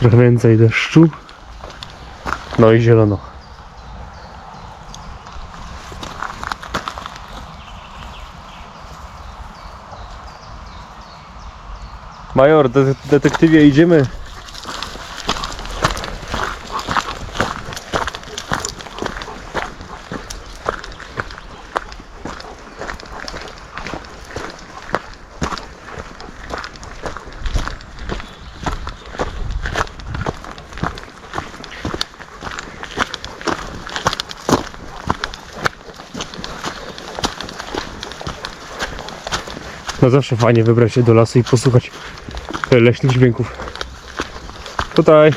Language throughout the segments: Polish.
Trochę więcej deszczu. No i zielono. Major, de detektywie, idziemy. No zawsze fajnie wybrać się do lasu i posłuchać e, leśnych dźwięków. Tutaj.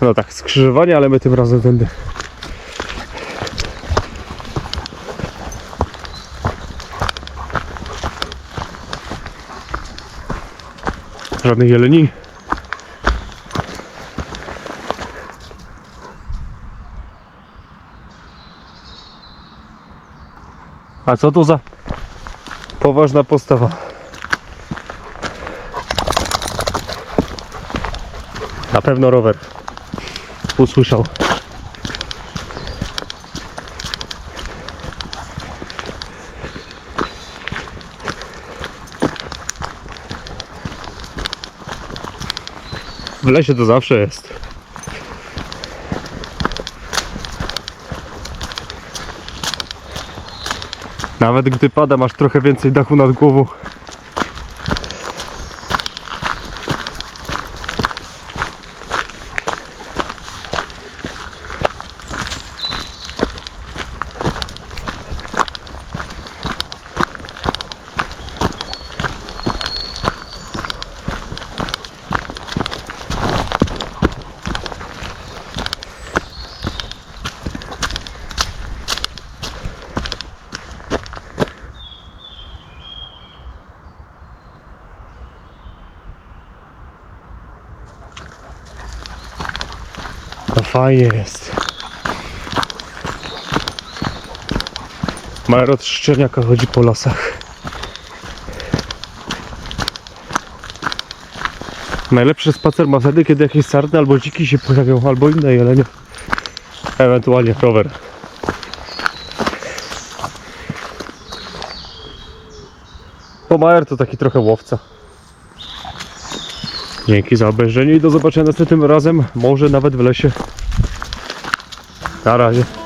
No tak, skrzyżowanie, ale my tym razem tędy. Żadnych jeleni. A co to za poważna postawa? Na pewno rower. Usłyszał. W lesie to zawsze jest. Nawet gdy pada, masz trochę więcej dachu nad głową. Fajnie jest. Major od Szczerniaka chodzi po lasach. Najlepszy spacer ma wtedy, kiedy jakieś sarny albo dziki się pojawią, albo inne jelenie. Ewentualnie rower. Bo Majer to taki trochę łowca. Dzięki za obejrzenie i do zobaczenia następnym razem, może nawet w lesie. Na razie.